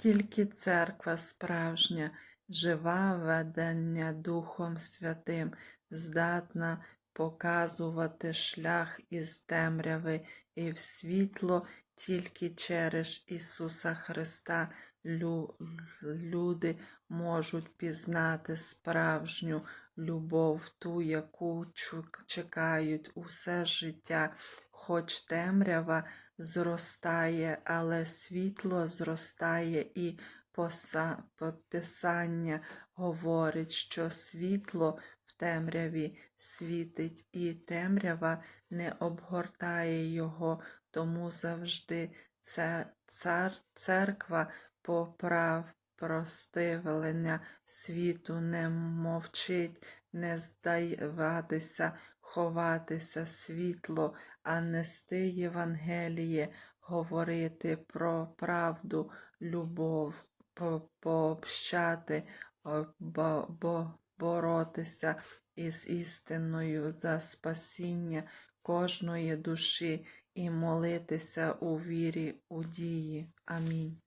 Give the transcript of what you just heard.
Тільки церква справжня, жива ведення Духом Святим, здатна показувати шлях із темряви і в світло тільки через Ісуса Христа люди можуть пізнати справжню любов, ту, яку чекають усе життя. Хоч темрява зростає, але світло зростає і Писання говорить, що світло в темряві світить, і темрява не обгортає його, тому завжди цар, церква поправ простивлення світу не мовчить, не здаватися, ховатися світло, а нести Євангеліє, говорити про правду, любов, пообщати, бо, бо, боротися із істиною за спасіння кожної душі і молитися у вірі, у дії. Амінь.